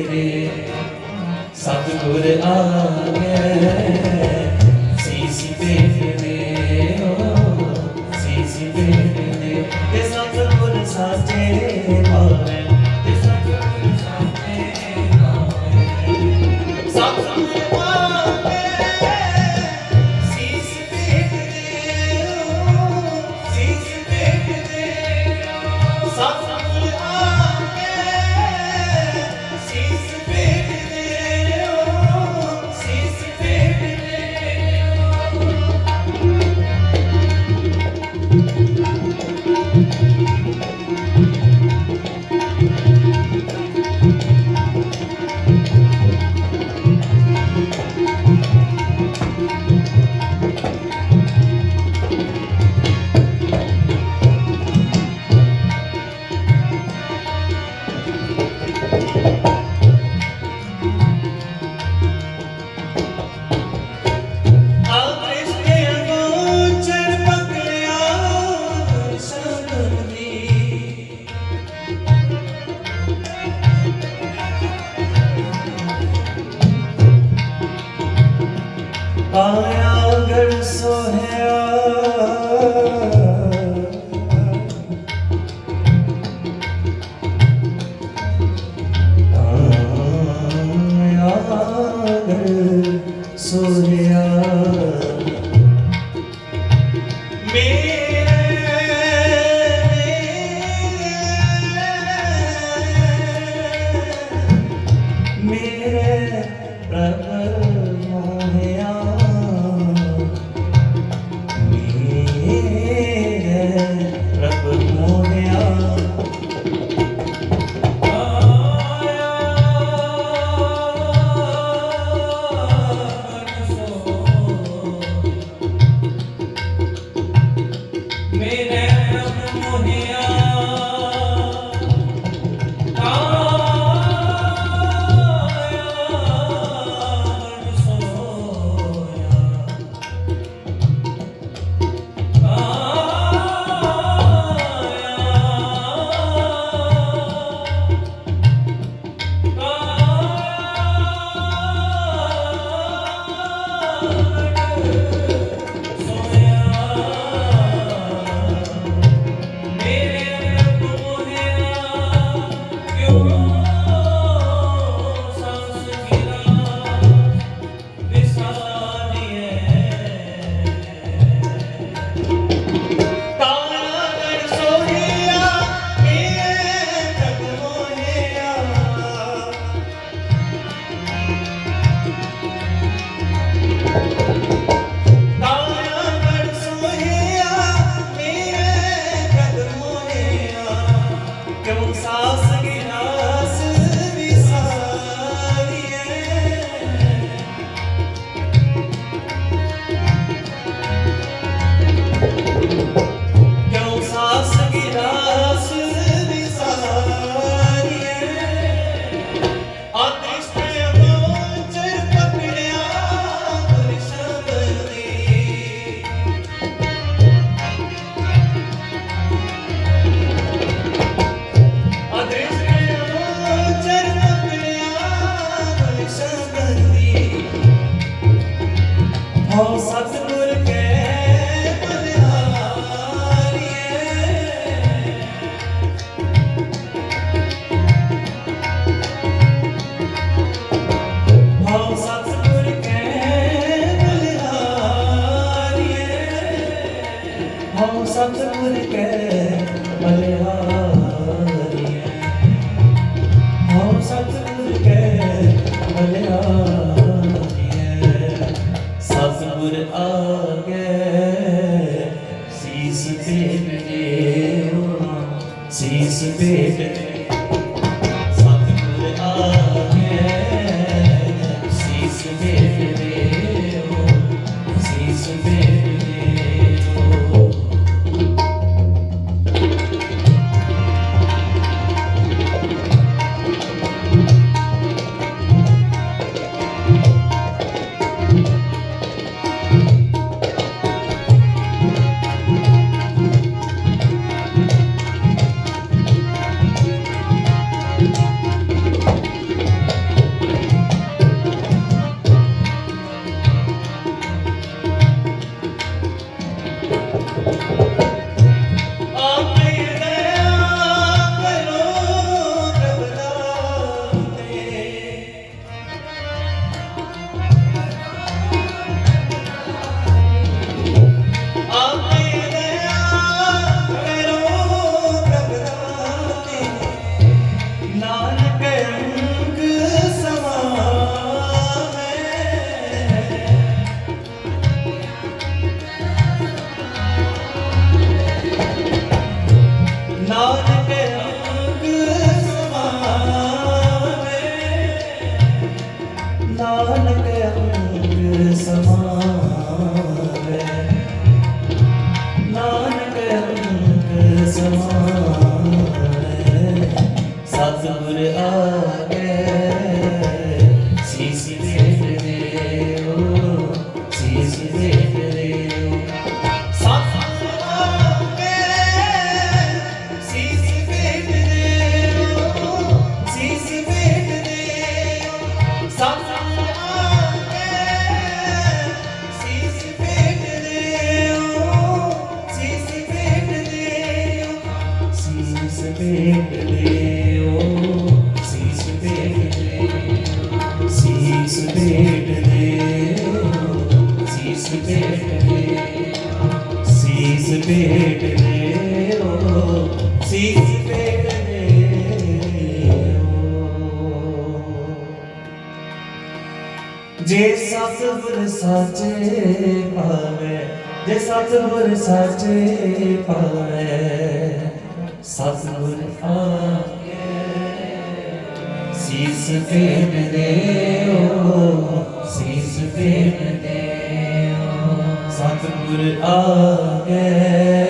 ਤੇ ਸਤਿਗੁਰ ਆਗੇ ਸੀਸ ਤੇ ਤੇ Ah, yeah, I'm so here. Yeah. ਭੇਟ ਦੇ ਸੀਸ ਭੇਟ ਦੇ ਓ ਸੀਸ ਜੇ ਸਤਿਗੁਰ ਸਾਚੇ ਜੇ ਸਤਿਗੁਰ ਸਾਚੇ ਪਾਵੇ ਸਤਿਗੁਰ ਆਕੇ ਦੇ दूर आ गए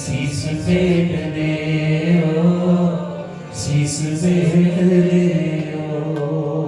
शीस पे डले ओ शीस पे डले ओ